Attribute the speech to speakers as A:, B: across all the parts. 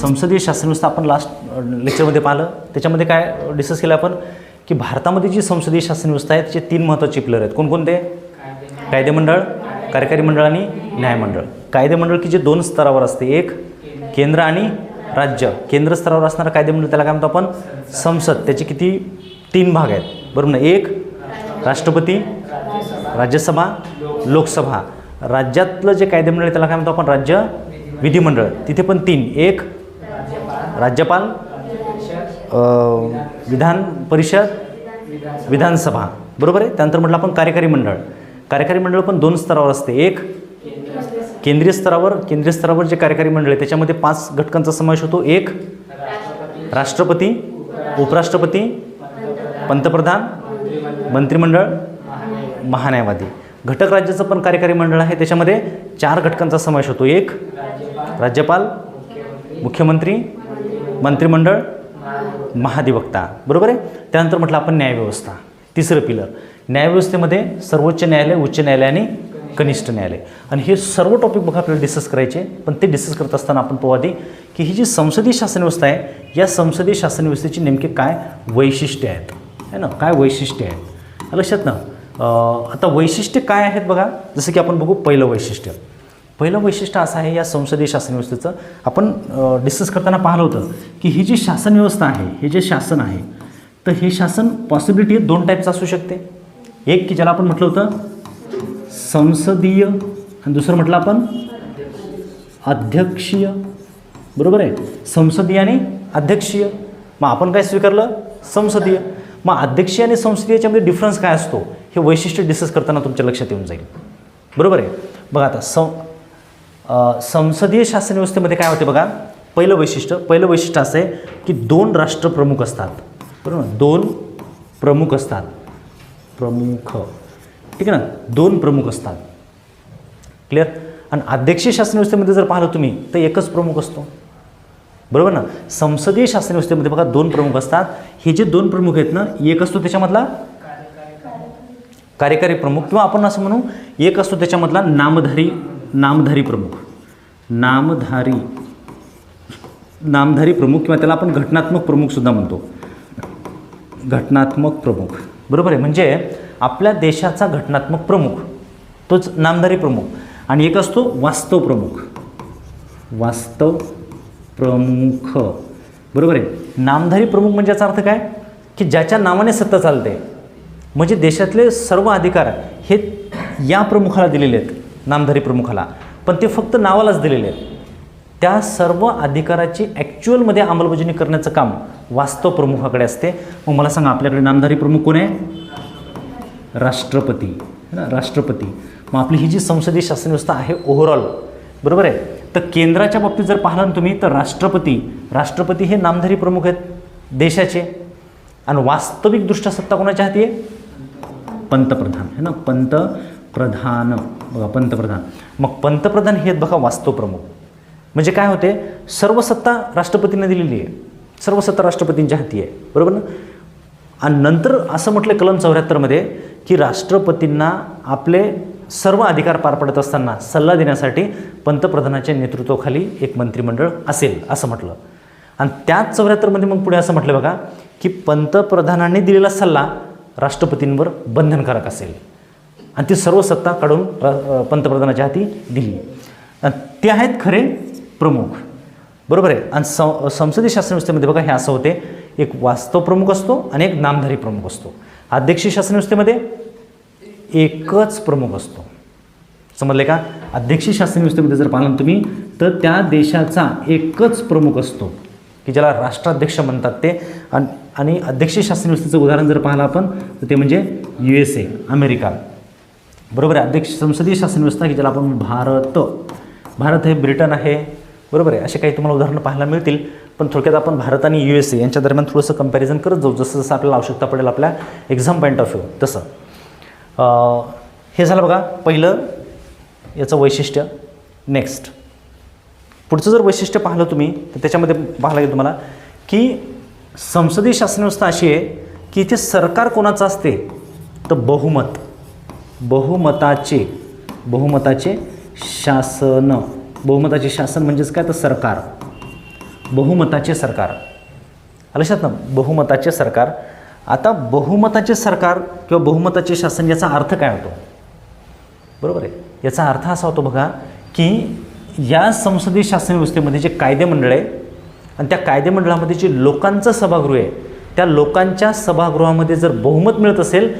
A: संसदीय शासनव्यवस्था आपण लास्ट लेक्चरमध्ये पाहिलं. त्याच्यामध्ये काय डिस्कस केलं आपण की भारतामध्ये जी संसदीय शासनव्यवस्था आहे त्याचे तीन महत्त्वाचे पिलर आहेत. कोणकोणते? कायदेमंडळ कार्यकारी मंडळ आणि न्यायमंडळ कायदेमंडळ की जे दोन स्तरावर असते एक केंद्र आणि राज्य. केंद्र स्तरावर असणारं कायदेमंडळ त्याला काय म्हणतो आपण? संसद. त्याचे किती? तीन भाग आहेत. बरोबर ना? एक राष्ट्रपती राज्यसभा लोकसभा. राज्यातलं जे कायदेमंडळ आहे त्याला काय म्हणतो आपण? राज्य विधिमंडळ. तिथे पण तीन. एक राज्यपाल विधान परिषद विधानसभा. बरोबर आहे? त्यानंतर म्हटलं आपण कार्यकारी मंडळ. कार्यकारी मंडळ पण दोन स्तरावर असते. एक केंद्रीय स्तरावर. केंद्रीय स्तरावर जे कार्यकारी मंडळ आहे त्याच्यामध्ये पाच घटकांचा समावेश होतो. एक राष्ट्रपती उपराष्ट्रपती पंतप्रधान मंत्रिमंडळ महान्यायवादी. घटक राज्याचं पण कार्यकारी मंडळ आहे. त्याच्यामध्ये चार घटकांचा समावेश होतो. एक राज्यपाल मुख्यमंत्री मंत्रिमंडळ महाधिवक्ता बरोबर आहे? त्यानंतर म्हटलं आपण न्यायव्यवस्था तिसरं पिलर. न्यायव्यवस्थेमध्ये सर्वोच्च न्यायालय उच्च न्यायालय आणि कनिष्ठ न्यायालय. आणि हे सर्व टॉपिक बघा आपल्याला डिस्कस करायचे पण ते डिस्कस करत असताना आपण पाहू आधी की ही जी संसदीय शासन व्यवस्था आहे या संसदीय शासन व्यवस्थेची नेमके काय वैशिष्ट्ये आहेत? है ना? काय वैशिष्ट्ये आहेत? लक्षात ना आता वैशिष्ट्य काय आहेत बघा? जसं की आपण बघू पहिलं वैशिष्ट्य. पहिलं वैशिष्ट्य असं आहे या संसदीय शासन व्यवस्थेचं. आपण डिस्कस करताना पाहिलं होतं की ही जी शासन व्यवस्था आहे हे जे शासन आहे तर हे शासन पॉसिबिलिटी दोन टाईपचं असू शकते. एक की ज्याला आपण म्हटलं होतं संसदीय आणि दुसरं म्हटलं आपण अध्यक्षीय. बरोबर आहे? संसदीय आणि अध्यक्षीय. मग आपण काय स्वीकारलं? संसदीय. मग अध्यक्षीय आणि संसदीयच्यामध्ये डिफरन्स काय असतो? हे वैशिष्ट्य डिस्कस करताना तुमच्या लक्षात येऊन जाईल. बरोबर आहे? बघा आता सं संसदीय शासन व्यवस्थेमध्ये काय होते बघा? पहिलं वैशिष्ट्य पहिलं वैशिष्ट्य असं आहे की दोन राष्ट्रप्रमुख असतात. बरोबर? ना? दोन प्रमुख असतात. प्रमुख. ठीक आहे ना? दोन प्रमुख असतात. क्लिअर आणि अध्यक्षीय शासन व्यवस्थेमध्ये जर पाहिलं तुम्ही तर एकच प्रमुख असतो. बरोबर ना? संसदीय शासन व्यवस्थेमध्ये बघा दोन प्रमुख असतात. हे जे दोन प्रमुख आहेत ना एक असतो त्याच्यामधला कार्यकारी प्रमुख किंवा आपण असं म्हणू एक असतो त्याच्यामधला नामधारी नामधारी प्रमुख. नामधारी नामधारी प्रमुख किंवा त्याला आपण घटनात्मक प्रमुखसुद्धा म्हणतो. घटनात्मक प्रमुख. बरोबर आहे. म्हणजे आपल्या देशाचा घटनात्मक प्रमुख तोच नामधारी प्रमुख. आणि एक असतो वास्तव प्रमुख. वास्तव प्रमुख. बरोबर आहे. नामधारी प्रमुख म्हणजे याचा अर्थ काय? की ज्याच्या नावाने सत्ता चालते. म्हणजे देशातले सर्व अधिकार हे या प्रमुखाला दिलेले आहेत. नामधारी प्रमुखाला. पण ते फक्त नावालाच दिलेले आहेत. त्या सर्व अधिकाराची ॲक्च्युअलमध्ये अंमलबजावणी करण्याचं काम वास्तव प्रमुखाकडे असते. मग मला सांगा आपल्याकडे नामधारी प्रमुख कोण आहे? राष्ट्रपती. है ना? राष्ट्रपती. मग आपली ही जी संसदीय शासन व्यवस्था आहे ओव्हरऑल बरोबर आहे? तर केंद्राच्या बाबतीत जर पाहिलं तुम्ही तर राष्ट्रपती राष्ट्रपती हे नामधारी प्रमुख आहेत देशाचे. आणि वास्तविकदृष्ट्या सत्ता कोणाच्या हाती आहे? पंतप्रधान. है ना? पंत प्रधान बघा पंतप्रधान. मग पंतप्रधान हे बघा वास्तवप्रमुख म्हणजे काय होते? सर्व सत्ता राष्ट्रपतींना दिलेली आहे. सर्व सत्ता राष्ट्रपतींच्या हाती आहे. बरोबर ना? आणि नंतर असं म्हटलं कलम चौऱ्याहत्तरमध्ये की राष्ट्रपतींना आपले सर्व अधिकार पार पडत असताना सल्ला देण्यासाठी पंतप्रधानाच्या नेतृत्वाखाली एक मंत्रिमंडळ असेल असं म्हटलं. आणि त्याच चौऱ्याहत्तरमध्ये मग पुढे असं म्हटलं बघा की पंतप्रधानांनी दिलेला सल्ला राष्ट्रपतींवर बंधनकारक असेल. आणि ती सर्व सत्ता काढून पंतप्रधानाच्या हाती दिली. ते आहेत खरे प्रमुख. बरोबर आहे? आणि सं संसदीय शासन व्यवस्थेमध्ये बघा हे असं होते. एक वास्तव प्रमुख असतो आणि एक नामधारी प्रमुख असतो. अध्यक्षीय शासन व्यवस्थेमध्ये एकच प्रमुख असतो. समजले का? अध्यक्षीय शासन व्यवस्थेमध्ये जर पाहिलं तुम्ही तर त्या देशाचा एकच प्रमुख असतो. की ज्याला राष्ट्राध्यक्ष म्हणतात ते. आणि आणि अध्यक्षीय शासन व्यवस्थेचं उदाहरण जर पाहिलं आपण तर ते म्हणजे यू एस ए अमेरिका. बरोबर आहे. अध्यक्ष संसदीय शासन व्यवस्था की ज्याला आपण भारत भारत हे ब्रिटन आहे. बरोबर आहे. असे काही तुम्हाला उदाहरणं पाहायला मिळतील. पण थोडक्यात आपण भारत आणि यू एस ए यांच्या दरम्यान थोडंसं कंपॅरिझन करत जाऊ. जसं जसं आपल्याला आवश्यकता पडेल आपल्या एक्झाम पॉईंट ऑफ व्ह्यू तसं. हे झालं बघा. पहिलं याचं वैशिष्ट्य. नेक्स्ट पुढचं जर वैशिष्ट्य पाहिलं तुम्ही तर त्याच्यामध्ये पाहायला लागेल तुम्हाला की संसदीय शासन व्यवस्था अशी आहे की इथे सरकार कोणाचं असते? तर बहुमत. बहुमताचे बहुमताचे शासन. बहुमताचे शासन म्हणजेच काय? तर सरकार. बहुमताचे सरकार. लक्षात ना? बहुमताचे सरकार. आता बहुमताचे सरकार किंवा बहुमताचे शासन याचा अर्थ काय होतो? बरोबर आहे. याचा अर्थ असा होतो बघा की या संसदीय शासन व्यवस्थेमध्ये जे कायदेमंडळ आहे आणि त्या कायदेमंडळामध्ये जे लोकांचं सभागृह आहे त्या लोकांच्या सभागृहामध्ये जर बहुमत मिळत असेल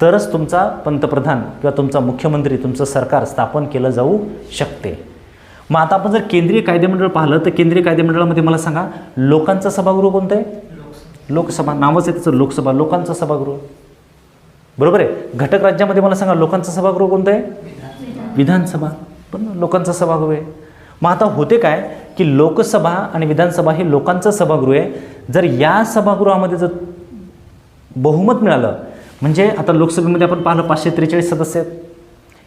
A: तरच तुमचा पंतप्रधान किंवा तुमचा मुख्यमंत्री तुमचं सरकार स्थापन केलं जाऊ शकते. मग आता आपण जर केंद्रीय कायदेमंडळ पाहिलं तर केंद्रीय कायदेमंडळामध्ये मला सांगा लोकांचा सभागृह कोणतं आहे? लोकसभा. नावच आहे त्याचं लोकसभा. लोकांचा सभागृह. बरोबर आहे? घटक राज्यामध्ये मला सांगा लोकांचा सभागृह कोणतं आहे? विधानसभा. पण लोकांचा सभागृह आहे. मग आता होते काय की लोकसभा आणि विधानसभा हे लोकांचं सभागृह आहे. जर या सभागृहामध्ये जर बहुमत मिळालं म्हणजे आता लोकसभेमध्ये आपण पाहिलं पाचशे त्रेचाळीस सदस्य आहेत.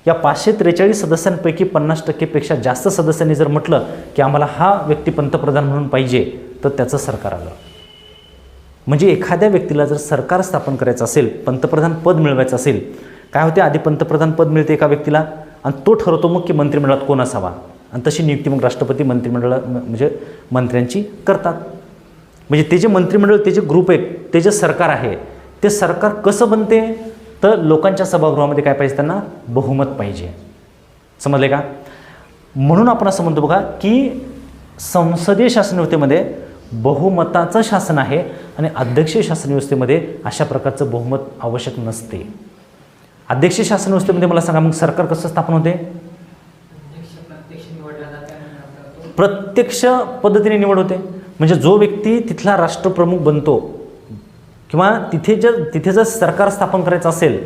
A: या पाचशे त्रेचाळीस सदस्यांपैकी पन्नास टक्केपेक्षा जास्त सदस्यांनी जर म्हटलं की आम्हाला हा व्यक्ती पंतप्रधान म्हणून पाहिजे तर त्याचं सरकार आलं. म्हणजे एखाद्या व्यक्तीला जर सरकार स्थापन करायचं असेल पंतप्रधान पद मिळवायचं असेल काय होते? आधी पंतप्रधान पद मिळते एका व्यक्तीला आणि तो ठरवतो मग की मंत्रिमंडळात कोण असावा. आणि तशी नियुक्ती मग राष्ट्रपती मंत्रिमंडळ म्हणजे मंत्र्यांची करतात. म्हणजे ते जे मंत्रिमंडळ ते जे ग्रुप आहेत ते जे सरकार आहे ते सरकार कसं बनते? तर लोकांच्या सभागृहामध्ये काय पाहिजे त्यांना? बहुमत पाहिजे. समजले का? म्हणून आपण असं म्हणतो बघा की संसदीय शासन व्यवस्थेमध्ये बहुमताचं शासन आहे आणि अध्यक्षीय शासन व्यवस्थेमध्ये अशा प्रकारचं बहुमत आवश्यक नसते. अध्यक्षीय शासन व्यवस्थेमध्ये मला सांगा मग सरकार कसं स्थापन होते?
B: प्रत्यक्ष
A: पद्धतीने निवड होते. म्हणजे जो व्यक्ती तिथला राष्ट्रप्रमुख बनतो किंवा तिथे जर तिथे जर सरकार स्थापन करायचं असेल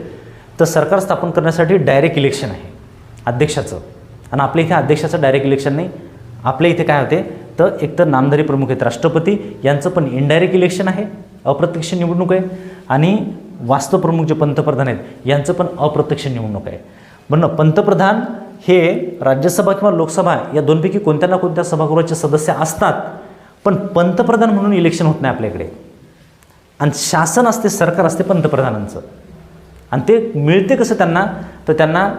A: तर सरकार स्थापन करण्यासाठी डायरेक्ट इलेक्शन आहे अध्यक्षाचं. आणि आपल्या इथे अध्यक्षाचं डायरेक्ट इलेक्शन नाही. आपल्या इथे काय होते तर एकतर नामधारी प्रमुख आहेत राष्ट्रपती यांचं पण इनडायरेक्ट इलेक्शन आहे अप्रत्यक्ष निवडणूक आहे. आणि वास्तव प्रमुख जे पंतप्रधान आहेत यांचं पण अप्रत्यक्ष निवडणूक आहे. म्हणणं पंतप्रधान हे राज्यसभा किंवा लोकसभा या दोनपैकी कोणत्या ना कोणत्या सभागृहाचे सदस्य असतात पण पंतप्रधान म्हणून इलेक्शन होत नाही आपल्याकडे आणि शासन असते सरकार असते पंतप्रधानांचं. आणि ते मिळते कसं त्यांना? तर त्यांना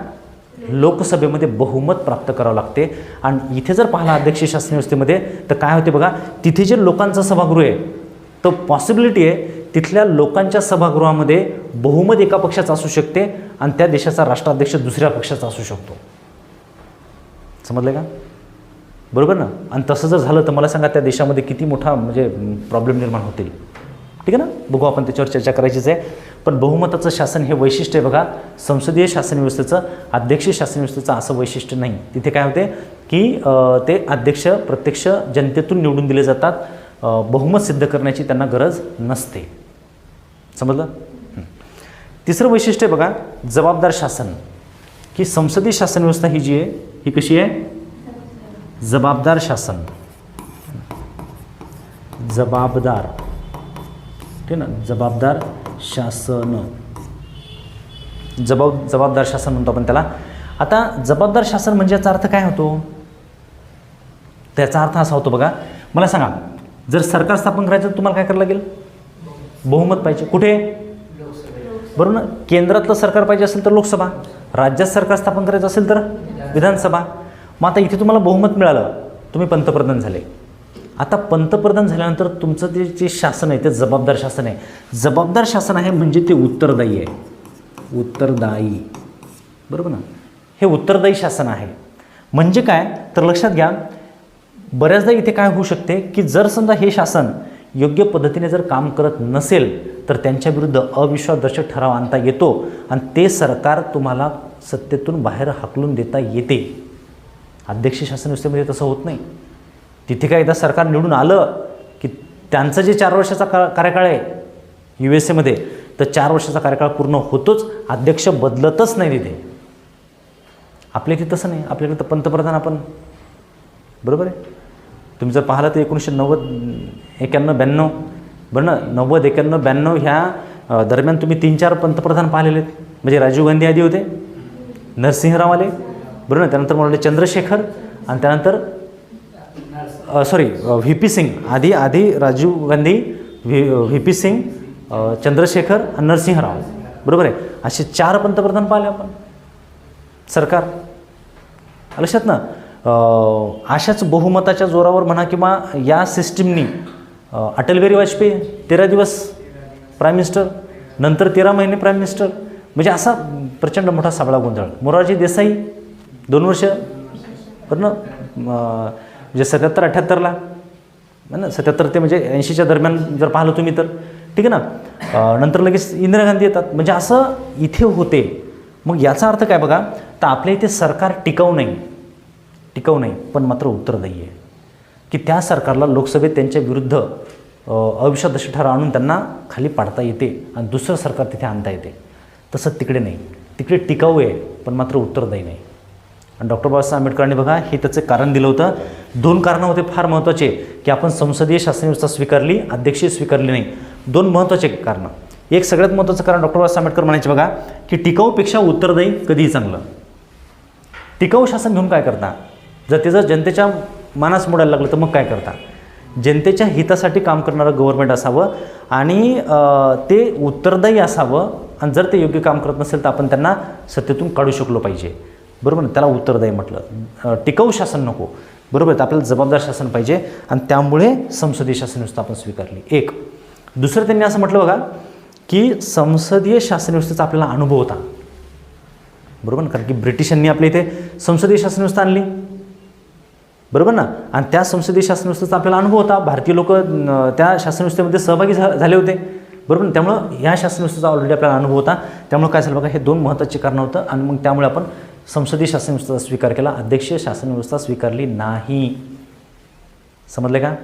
A: लोकसभेमध्ये बहुमत प्राप्त करावं लागते. आणि इथे जर पाहिला अध्यक्ष शासन व्यवस्थेमध्ये तर काय होते बघा तिथे जे लोकांचं सभागृह आहे तर पॉसिबिलिटी आहे तिथल्या लोकांच्या सभागृहामध्ये बहुमत एका पक्षाचं असू शकते आणि त्या देशाचा राष्ट्राध्यक्ष दुसऱ्या पक्षाचा असू शकतो. समजलं का? बरोबर ना? आणि तसं जर झालं तर मला सांगा त्या देशामध्ये किती मोठा म्हणजे प्रॉब्लेम निर्माण होतील? ठीक आहे ना? बघू आपण त्याच्यावर चर्चा करायचीच आहे. पण बहुमताचं शासन हे वैशिष्ट्य आहे बघा. संसदीय शासन व्यवस्थेचं अध्यक्ष शासन व्यवस्थेचं असं वैशिष्ट्य नाही. तिथे काय होते की ते अध्यक्ष प्रत्यक्ष जनतेतून निवडून दिले जातात. बहुमत सिद्ध करण्याची त्यांना गरज नसते. समजलं? तिसरं वैशिष्ट्य बघा जबाबदार शासन. की संसदीय शासन व्यवस्था ही जी आहे ही कशी आहे? जबाबदार शासन. जबाबदार. ठीक ना जबाबदार शासन. जबाब जबाबदार शासन म्हणतो आपण त्याला. आता जबाबदार शासन म्हणजे याचा अर्थ काय होतो? त्याचा अर्थ असा होतो बघा. मला सांगा जर सरकार स्थापन करायचं तर तुम्हाला काय करावं लागेल? बहुमत पाहिजे. कुठे? बरोबर ना केंद्रातलं सरकार पाहिजे असेल तर लोकसभा. राज्यात सरकार स्थापन करायचं असेल तर विधानसभा. मग आता इथे तुम्हाला बहुमत मिळालं. तुम्ही पंतप्रधान झाले. आता पंतप्रधान झाल्यानंतर तुमचं ते जे शासन आहे ते जबाबदार शासन आहे. जबाबदार शासन आहे म्हणजे ते उत्तरदायी आहे. उत्तरदायी. बरोबर ना? हे उत्तरदायी शासन आहे. म्हणजे काय? तर लक्षात घ्या बऱ्याचदा इथे काय होऊ शकते की जर समजा हे शासन योग्य पद्धतीने जर काम करत नसेल तर त्यांच्या विरुद्ध अविश्वासदर्शक ठराव आणता येतो आणि ते सरकार तुम्हाला सत्तेतून बाहेर हाकलून देता येते. अध्यक्ष शासन व्यवस्थेमध्ये तसं होत नाही. तिथे काय एकदा सरकार निवडून आलं की त्यांचं जे चार वर्षाचा का कार्यकाळ आहे यू एस एमध्ये तर चार वर्षाचा कार्यकाळ पूर्ण होतोच अध्यक्ष बदलतच नाही तिथे. आपल्या इथे तसं नाही आपल्याकडे तर पंतप्रधान आपण. बरोबर आहे? तुम्ही जर पाहिलं तर एकोणीसशे नव्वद एक्याण्णव ब्याण्णव बरं ना? नव्वद एक्याण्णव ब्याण्णव ह्या दरम्यान तुम्ही तीन चार पंतप्रधान पाहिलेले आहेत. म्हणजे राजीव गांधी आधी होते नरसिंहराव आले बरोबर ना? त्यानंतर मला चंद्रशेखर आणि त्यानंतर सॉरी व्ही पी सिंग आधी आधी Rajiv Gandhi V V P Singh Chandrashekhar आणि नरसिंहराव बरोबर आहे? असे चार पंतप्रधान पाहिले आपण. सरकार. लक्षात ना? अशाच बहुमताच्या जोरावर म्हणा किंवा या सिस्टीमनी अटल बिहारी वाजपेयी तेरा दिवस प्राईम मिनिस्टर नंतर तेरा महिने प्राईम मिनिस्टर म्हणजे असा प्रचंड मोठा साबळा गोंधळ. मोरारजी देसाई दोन वर्ष पण ना? म्हणजे सत्याहत्तर अठ्ठ्याहत्तरला ना? सत्याहत्तर ते म्हणजे ऐंशीच्या दरम्यान जर पाहिलं तुम्ही तर. ठीक आहे ना? नंतर लगेच इंदिरा गांधी येतात. म्हणजे असं इथे होते. मग याचा अर्थ काय बघा? तर आपल्या इथे सरकार टिकाऊ नाही. टिकाऊ नाही. पण मात्र उत्तरदायी आहे की त्या सरकारला लोकसभेत त्यांच्या विरुद्ध अ, अविश्वास ठराव आणून त्यांना खाली पाडता येते आणि दुसरं सरकार तिथे आणता येते. तसं तिकडे नाही. तिकडे टिकाऊ आहे पण मात्र उत्तरदायी नाही. आणि डॉक्टर बाबासाहेब आंबेडकरांनी बघा हे त्याचं कारण दिलं होतं. दोन कारणं होते फार महत्त्वाचे की आपण संसदीय शासन व्यवस्था स्वीकारली अध्यक्षीय स्वीकारली नाही. दोन महत्त्वाचे कारणं. एक सगळ्यात महत्त्वाचं कारण डॉक्टर बाबासाहेब आंबेडकर म्हणायचे बघा की टिकाऊपेक्षा उत्तरदायी कधीही चांगलं. टिकाऊ शासन घेऊन काय करता? जर ते जर जनतेच्या मानास मोडायला लागलं तर मग काय करता? जनतेच्या हितासाठी काम करणारं गव्हर्नमेंट असावं आणि ते उत्तरदायी असावं. आणि जर ते योग्य काम करत नसेल तर आपण त्यांना सत्तेतून काढू शकलो पाहिजे. बरोबर ना? त्याला उत्तरदायी म्हटलं. टिकाऊ शासन नको. बरोबर आहे तर आपल्याला जबाबदार शासन पाहिजे आणि त्यामुळे संसदीय शासन व्यवस्था आपण स्वीकारली. एक. दुसरं त्यांनी असं म्हटलं बघा की संसदीय शासन व्यवस्थेचा आपल्याला अनुभव होता. बरोबर ना? कारण की ब्रिटिशांनी आपल्या इथे संसदीय शासन व्यवस्था आणली. बरोबर ना? आणि त्या संसदीय शासन व्यवस्थेचा आपल्याला अनुभव होता. भारतीय लोक त्या शासन व्यवस्थेमध्ये सहभागी झा झाले होते. बरोबर ना? त्यामुळं ह्या शासन व्यवस्थेचा ऑलरेडी आपल्याला अनुभव होता. त्यामुळे काय झालं बघा हे दोन महत्त्वाचे कारणं होतं आणि मग त्यामुळे आपण संसदीय शासन व्यवस्थेचा स्वीकार केला अध्यक्षीय शासन व्यवस्था स्वीकारली नाही. समजले का?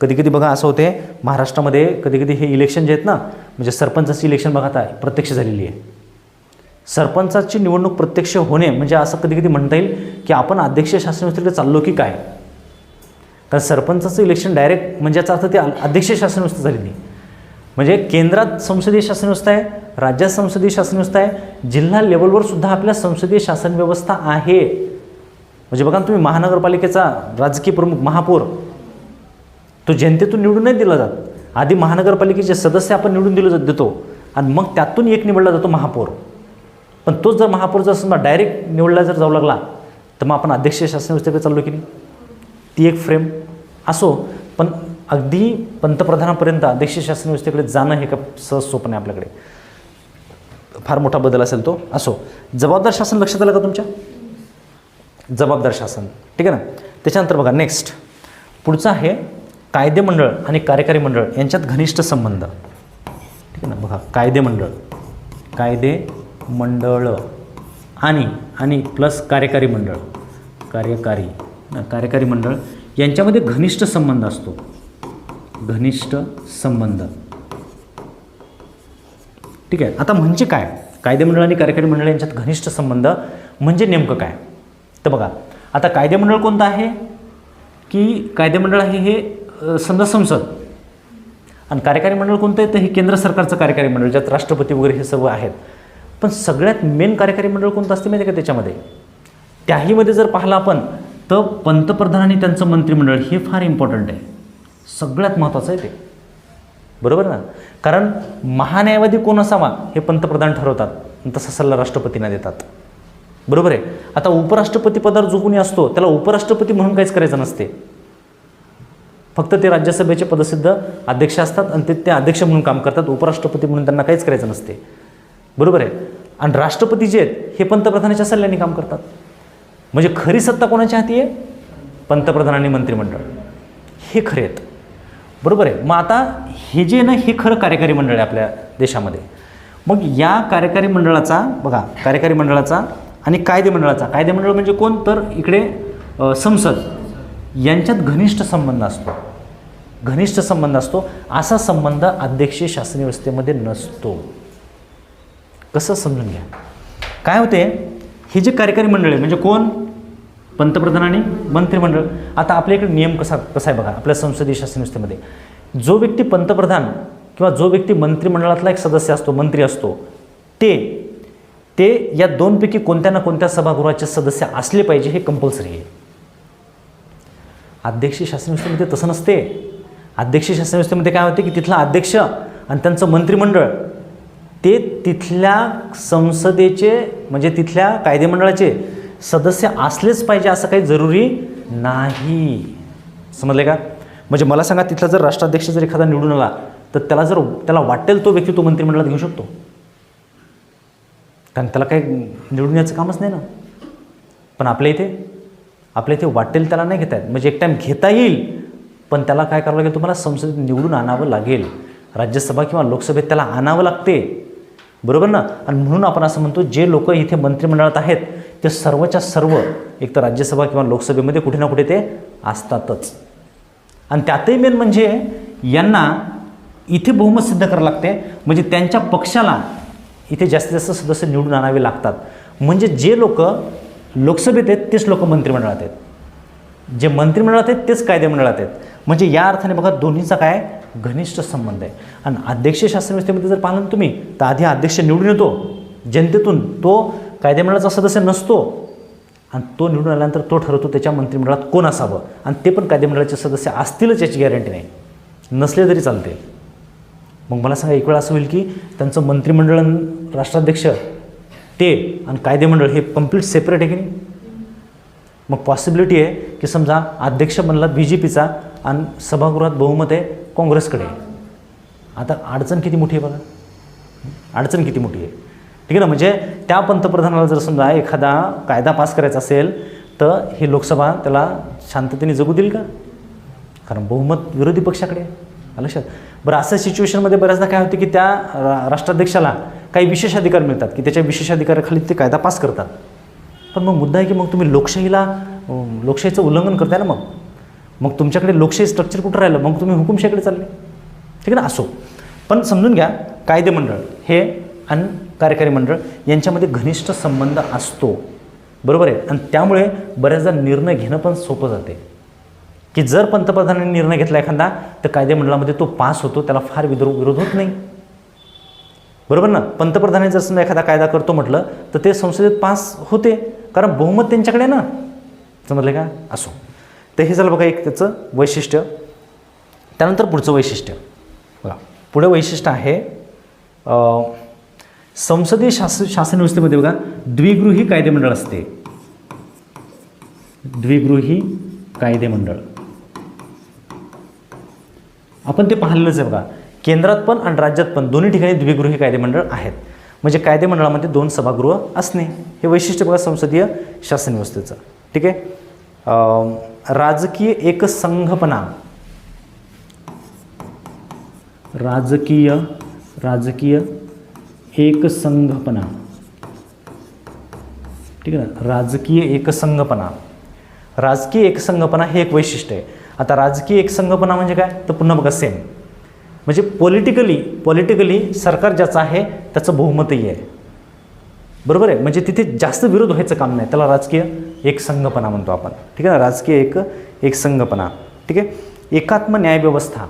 A: कधी कधी बघा असं होते महाराष्ट्रामध्ये कधी कधी हे इलेक्शन जे आहेत ना म्हणजे सरपंचाची इलेक्शन बघा आता प्रत्यक्ष झालेली आहे. सरपंचाची निवडणूक प्रत्यक्ष होणे म्हणजे असं कधी कधी म्हणता येईल की आपण अध्यक्षीय शासन व्यवस्थेकडे चाललो की काय? कारण सरपंचाचं इलेक्शन डायरेक्ट म्हणजे याचा अर्थ ते अध्यक्षीय शासन व्यवस्था झालेली म्हणजे केंद्रात संसदीय शासन व्यवस्था आहे राज्यात संसदीय शासन व्यवस्था आहे जिल्हा लेवलवर सुद्धा आपल्या संसदीय शासन व्यवस्था आहे. म्हणजे बघा ना तुम्ही महानगरपालिकेचा राजकीय प्रमुख महापौर तो जनतेतून निवडून नाही दिला जात. आधी महानगरपालिकेचे सदस्य आपण निवडून दिलं जात देतो. आणि मग त्यातून एक निवडला जातो महापौर. पण तोच जर महापौर जर समजा डायरेक्ट निवडला जर जाऊ लागला तर मग आपण अध्यक्षीय शासन व्यवस्थेकडे चाललो की नाही? ती एक फ्रेम असो. पण अगदी पंतप्रधानापर्यंत अध्यक्ष शासन व्यवस्थेकडे जाणं हे का सहज सोपं आहे आपल्याकडे. फार मोठा बदल असेल तो. असो जबाबदार शासन लक्षात आलं का तुमच्या? जबाबदार शासन. ठीक आहे ना? त्याच्यानंतर बघा नेक्स्ट पुढचं आहे कायदे मंडळ आणि कार्यकारी मंडळ यांच्यात घनिष्ठ संबंध. ठीक आहे ना? बघा कायदे मंडळ. कायदे मंडळ आणि आणि प्लस कार्यकारी मंडळ. कार्यकारी. कार्यकारी मंडळ यांच्यामध्ये घनिष्ठ संबंध असतो. घनिष्ठ संबंध. ठीक आहे. आता म्हणजे काय? कायदेमंडळ आणि कार्यकारी मंडळ यांच्यात घनिष्ठ संबंध म्हणजे नेमकं काय? तर बघा आता कायदेमंडळ कोणतं आहे? की कायदेमंडळ आहे हे समजा संसद. आणि कार्यकारी मंडळ कोणतं आहे? तर हे केंद्र सरकारचं कार्यकारी मंडळ ज्यात राष्ट्रपती वगैरे हे सर्व आहेत. पण सगळ्यात मेन कार्यकारी मंडळ कोणतं असते माहिती आहे का त्याच्यामध्ये? त्याहीमध्ये जर पाहिलं आपण तर पंतप्रधान आणि त्यांचं मंत्रिमंडळ हे फार इम्पॉर्टंट आहे. सगळ्यात महत्त्वाचं आहे ते. बरोबर ना? कारण महान्यायवादी कोण असावा हे पंतप्रधान ठरवतात. तसा सल्ला राष्ट्रपतींना देतात. बरोबर आहे? आता उपराष्ट्रपती पदावर जो कोणी असतो त्याला उपराष्ट्रपती म्हणून काहीच करायचं नसते. फक्त ते राज्यसभेचे पदसिद्ध अध्यक्ष असतात आणि ते ते अध्यक्ष म्हणून काम करतात. उपराष्ट्रपती म्हणून त्यांना काहीच करायचं नसते. बरोबर आहे? आणि राष्ट्रपती जे आहेत हे पंतप्रधानाच्या सल्ल्याने काम करतात. म्हणजे खरी सत्ता कोणाच्या हाती आहे? पंतप्रधान आणि मंत्रिमंडळ. हे खरे आहेत. बरोबर आहे. मग आता हे जे ना हे खरं कार्यकारी मंडळ आहे आपल्या देशामध्ये. मग या कार्यकारी मंडळाचा बघा कार्यकारी मंडळाचा आणि कायदे मंडळाचा. कायदे मंडळ म्हणजे कोण? तर इकडे संसद. यांच्यात घनिष्ठ संबंध असतो. घनिष्ठ संबंध असतो. असा संबंध अध्यक्षीय शासन व्यवस्थेमध्ये नसतो. कसं समजून घ्या? काय होते? हे जे कार्यकारी मंडळ आहे म्हणजे कोण? पंतप्रधान आणि मंत्रिमंडळ आता आपल्या इकडे नियम कसा कसा आहे बघा आपल्या संसदीय शासन व्यवस्थेमध्ये जो व्यक्ती पंतप्रधान किंवा जो व्यक्ती मंत्रिमंडळातला एक सदस्य असतो मंत्री असतो ते ते या दोनपैकी कोणत्या ना कोणत्या सभागृहाचे सदस्य असले पाहिजे हे कंपल्सरी आहे. अध्यक्षीय शासन व्यवस्थेमध्ये तसं नसते. अध्यक्षीय शासन व्यवस्थेमध्ये काय होते की तिथला अध्यक्ष आणि त्यांचं मंत्रिमंडळ ते तिथल्या संसदेचे म्हणजे तिथल्या कायदेमंडळाचे सदस्य असलेच पाहिजे असं काही जरुरी नाही. समजले का? म्हणजे मला सांगा तिथला जर राष्ट्राध्यक्ष जर एखादा निवडून आला तर त्याला जर त्याला वाटेल तो व्यक्ती तो मंत्रिमंडळात घेऊ शकतो. कारण त्याला काही निवडून याचं कामच नाही ना. पण आपल्या इथे आपल्या इथे वाटेल त्याला नाही घेता येत. म्हणजे एक टाईम घेता येईल पण त्याला काय करावं लागेल? तुम्हाला संसदेत निवडून आणावं लागेल. राज्यसभा किंवा लोकसभेत त्याला आणावं लागते. बरोबर ना? आणि म्हणून आपण असं म्हणतो जे लोक इथे मंत्रिमंडळात आहेत ते सर्वच्या सर्व एक तर राज्यसभा किंवा लोकसभेमध्ये कुठे ना कुठे ते असतातच. आणि त्यातही मेन म्हणजे यांना इथे बहुमत सिद्ध करावं लागते. म्हणजे त्यांच्या पक्षाला इथे जास्तीत जास्त सदस्य निवडून आणावे लागतात. म्हणजे जे लोक लोकसभेत आहेत तेच लोक मंत्रिमंडळात आहेत. जे मंत्रिमंडळात आहेत तेच कायदेमंडळात आहेत. म्हणजे या अर्थाने बघा दोन्हीचा काय घनिष्ठ संबंध आहे. आणि अध्यक्ष शासन व्यवस्थेमध्ये जर पाहिलं तुम्ही तर आधी अध्यक्ष निवडून येतो. जनतेतून तो कायदेमंडळाचा सदस्य नसतो. आणि तो निवडून आल्यानंतर तो ठरवतो त्याच्या मंत्रिमंडळात कोण असावं. आणि ते पण कायदेमंडळाचे सदस्य असतीलच याची गॅरंटी नाही. नसले तरी चालते. मग मला सांगा एक वेळा असं होईल की त्यांचं मंत्रिमंडळ आणि राष्ट्राध्यक्ष ते आणि कायदेमंडळ हे कंप्लीट सेपरेट आहे की नाही? मग पॉसिबिलिटी आहे की समजा अध्यक्ष बनला बी जे पीचा आणि सभागृहात बहुमत आहे काँग्रेसकडे. आता अडचण किती मोठी आहे बघा. अडचण किती मोठी आहे? ठीक आहे ना? म्हणजे त्या पंतप्रधानाला जर समजा एखादा कायदा पास करायचा असेल तर ही लोकसभा त्याला शांततेने जगू देईल का? कारण बहुमत विरोधी पक्षाकडे लक्षात? बरं असं सिच्युएशनमध्ये बऱ्याचदा काय होते की त्या रा- राष्ट्राध्यक्षाला काही विशेष अधिकार मिळतात की त्याच्या विशेष अधिकाराखाली ते कायदा पास करतात. पण मग मुद्दा आहे की मग तुम्ही लोकशाहीला लोकशाहीचं उल्लंघन करताय ना मग? मग तुमच्याकडे लोकशाही स्ट्रक्चर कुठं राहिलं? मग तुम्ही हुकुमशाहीकडे चालले. ठीक आहे ना? असो. पण समजून घ्या कायदेमंडळ हे आणि कार्यकारी मंडळ यांच्यामध्ये घनिष्ठ संबंध असतो. बरोबर आहे? आणि त्यामुळे बऱ्याचदा निर्णय घेणं पण सोपं जाते. की जर पंतप्रधानांनी निर्णय घेतला एखादा तर कायदेमंडळामध्ये तो पास होतो त्याला फार विद्रो विरोध होत नाही. बरोबर ना? पंतप्रधानांनी जर समजा एखादा कायदा करतो म्हटलं तर ते संसदेत पास होते. कारण बहुमत त्यांच्याकडे आहे ना? समजलं का? असो. तर हे झालं बघा एक त्याचं वैशिष्ट्य. त्यानंतर पुढचं वैशिष्ट्य. बघा. पुढे वैशिष्ट्य आहे संसदीय शास शासन व्यवस्थेमध्ये बघा द्विगृही कायदेमंडळ असते. द्विगृही कायदेमंडळ. आपण ते पाहिलेलंच आहे बघा. केंद्रात पण आणि राज्यात पण दोन्ही ठिकाणी द्विगृही कायदेमंडळ आहेत. म्हणजे कायदेमंडळामध्ये दोन सभागृह असणे. हे वैशिष्ट्य बघा संसदीय शासन व्यवस्थेचं ठीक आहे? राजकीय एकसंघपणा. राजकीय राजकीय एकसंघपणा. ठीक आहे ना? राजकीय एकसंघपणा. राजकीय एकसंघपणा हे एक वैशिष्ट्य आहे. आता राजकीय एकसंघपणा म्हणजे काय? तर पुन्हा बघा सेम म्हणजे पॉलिटिकली पॉलिटिकली सरकार ज्याचं आहे त्याचं बहुमतही आहे. बरोबर आहे? म्हणजे तिथे जास्त विरोध व्हायचं काम नाही. त्याला राजकीय एकसंघपणा म्हणतो आपण. ठीक आहे ना? राजकीय एक एकसंघपणा. ठीक आहे? एकात्म न्यायव्यवस्था.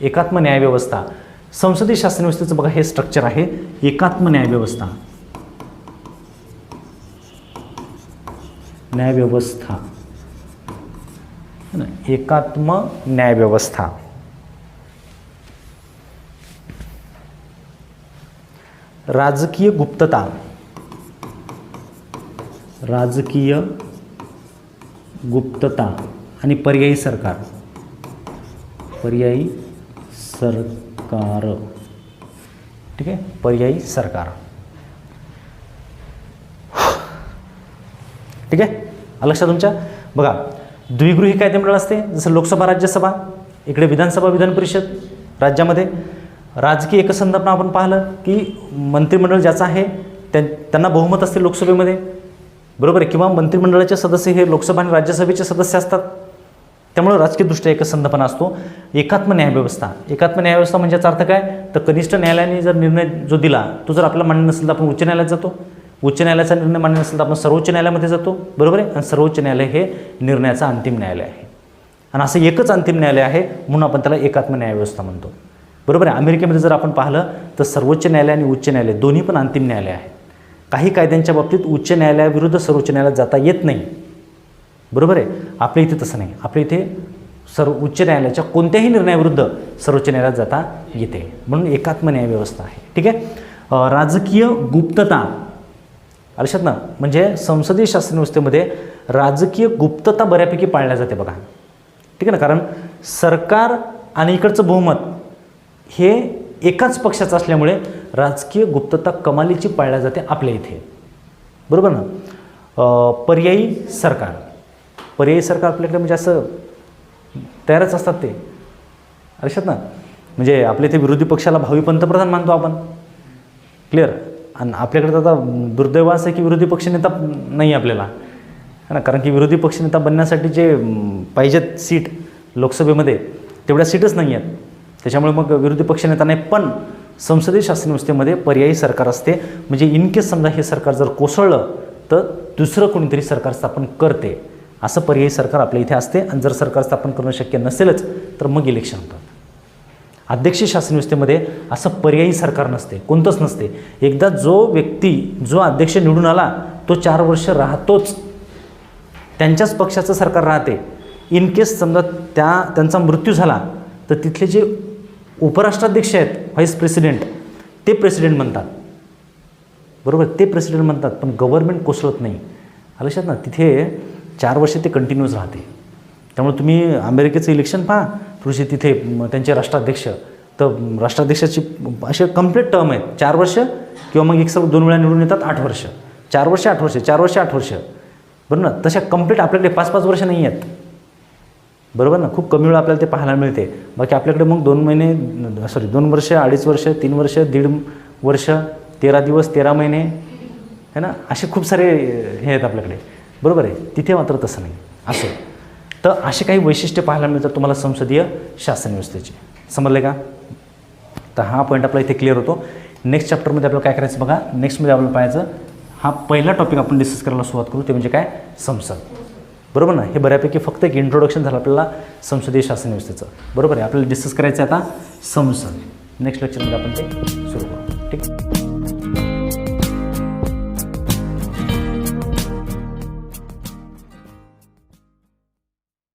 A: एकात्म न्यायव्यवस्था. संसदीय शासन व्यवस्थेचं बघा हे स्ट्रक्चर आहे. एकात्म न्यायव्यवस्था न्यायव्यवस्था एकात्म न्यायव्यवस्था राजकीय गुप्तता. राजकीय गुप्तता आणि पर्यायी सरकार. पर्यायी सरकार. ठीक आहे? पर्यायी सरकार. ठीक आहे? लक्षात तुमच्या. बघा द्विगृही कायदेमंडळ असते जसं लोकसभा राज्यसभा इकडे विधानसभा विधान परिषद राज्यामध्ये. राजकीय एकसंधापना आपण पाहिलं की मंत्रिमंडळ ज्याचं आहे त्या त्यांना बहुमत असते लोकसभेमध्ये. बरोबर आहे? किंवा मंत्रिमंडळाचे सदस्य हे लोकसभा आणि राज्यसभेचे सदस्य असतात. त्यामुळे राजकीयदृष्ट्या एकसंधपणा असतो. एकात्म न्यायव्यवस्था एकात्म न्यायव्यवस्था म्हणजे याचा अर्थ काय? तर कनिष्ठ न्यायालयाने जर निर्णय जो दिला तो जर आपल्याला मान्य नसेल तर आपण उच्च न्यायालयात जातो. उच्च न्यायालयाचा निर्णय मान्य नसेल तर आपण सर्वोच्च न्यायालयामध्ये जातो. बरोबर आहे? आणि सर्वोच्च न्यायालय हे निर्णयाचं अंतिम न्यायालय आहे. आणि असं एकच अंतिम न्यायालय आहे म्हणून आपण त्याला एकात्म न्यायव्यवस्था म्हणतो. बरोबर आहे? अमेरिकेमध्ये जर आपण पाहिलं तर सर्वोच्च न्यायालय आणि उच्च न्यायालय दोन्ही पण अंतिम न्यायालय आहेत काही कायद्यांच्या बाबतीत उच्च न्यायालयाविरुद्ध सर्वोच्च न्यायालयात जाता येत नाही. बरोबर आहे? आपल्या इथे तसं नाही. आपल्या इथे सर्व उच्च न्यायालयाच्या कोणत्याही निर्णयाविरुद्ध सर्वोच्च न्यायालयात जाता येते. म्हणून एकात्म न्यायव्यवस्था आहे. ठीक आहे? राजकीय गुप्तता. लक्षात ना? म्हणजे संसदीय शासन व्यवस्थेमध्ये राजकीय गुप्तता बऱ्यापैकी पाळल्या जाते बघा. ठीक आहे ना? कारण सरकार आणि इकडचं बहुमत हे एकाच पक्षाचं असल्यामुळे राजकीय गुप्तता कमालीची पाळल्या जाते आपल्या इथे. बरोबर ना? पर्यायी सरकार. पर्यायी सरकार आपल्याकडे म्हणजे असं तयारच असतात ते. लक्षात ना? म्हणजे आपले इथे विरोधी पक्षाला भावी पंतप्रधान मानतो आपण. क्लिअर आणि आपल्याकडे तर आता दुर्दैव असं आहे की विरोधी पक्षनेता नाही आपल्याला. है ना? कारण की विरोधी पक्षनेता बनण्यासाठी जे पाहिजेत सीट लोकसभेमध्ये तेवढ्या सीटच नाही आहेत. त्याच्यामुळे मग विरोधी पक्षनेता नाही पण संसदीय शासन व्यवस्थेमध्ये पर्यायी सरकार असते. म्हणजे इन केस समजा हे सरकार जर कोसळलं तर दुसरं कोणीतरी सरकार स्थापन करते. असं पर्यायी सरकार आपल्या इथे असते आणि जर सरकार स्थापन करणं शक्य नसेलच तर मग इलेक्शन होतात. अध्यक्ष शासन व्यवस्थेमध्ये असं पर्यायी सरकार नसते कोणतंच नसते. एकदा जो व्यक्ती जो अध्यक्ष निवडून आला तो चार वर्ष राहतोच. त्यांच्याच पक्षाचं सरकार राहते. इन केस समजा त्या त्यांचा मृत्यू झाला तर तिथले जे उपराष्ट्राध्यक्ष आहेत व्हाईस प्रेसिडेंट ते प्रेसिडेंट म्हणतात. बरोबर? ते प्रेसिडेंट म्हणतात पण गव्हर्नमेंट कोसळत नाही. लक्षात ना? तिथे चार वर्ष ते कंटिन्यूज राहते. त्यामुळे तुम्ही अमेरिकेचं इलेक्शन पहा थोडीशी तिथे त्यांचे राष्ट्राध्यक्ष. तर राष्ट्राध्यक्षाची असे कंप्लीट टर्म आहेत. चार वर्ष किंवा मग एक सर्व दोन वेळा निवडून येतात आठ वर्ष. चार वर्ष आठ वर्ष चार वर्ष आठ वर्ष. बरं ना? तशा कंप्लीट आपल्याकडे पाच पाच वर्ष नाही आहेत. बरोबर ना? खूप कमी वेळ आपल्याला ते पाहायला मिळते. बाकी आपल्याकडे मग दोन महिने सॉरी दोन वर्ष अडीच वर्ष तीन वर्ष दीड वर्ष तेरा दिवस तेरा महिने है ना? असे खूप सारे हे आहेत आपल्याकडे. बरोबर आहे? तिथे मात्र तसं नाही. असं. तर असे काही वैशिष्ट्य पाहायला मिळतात तुम्हाला संसदीय शासन व्यवस्थेचे. समजले का? तर हा पॉईंट आपला इथे क्लिअर होतो. नेक्स्ट चॅप्टरमध्ये आपल्याला काय करायचं बघा? नेक्स्टमध्ये आपल्याला पाहायचं हा पहिला टॉपिक आपण डिस्कस करायला सुरुवात करू ते म्हणजे काय? संसद. बरोबर ना? हे बऱ्यापैकी फक्त एक इंट्रोडक्शन झालं आपल्याला संसदीय शासन व्यवस्थेचं. बरोबर आहे? आपल्याला डिस्कस करायचं आहे आता संसद. नेक्स्ट लेक्चरमध्ये आपण ते सुरू करू. ठीक?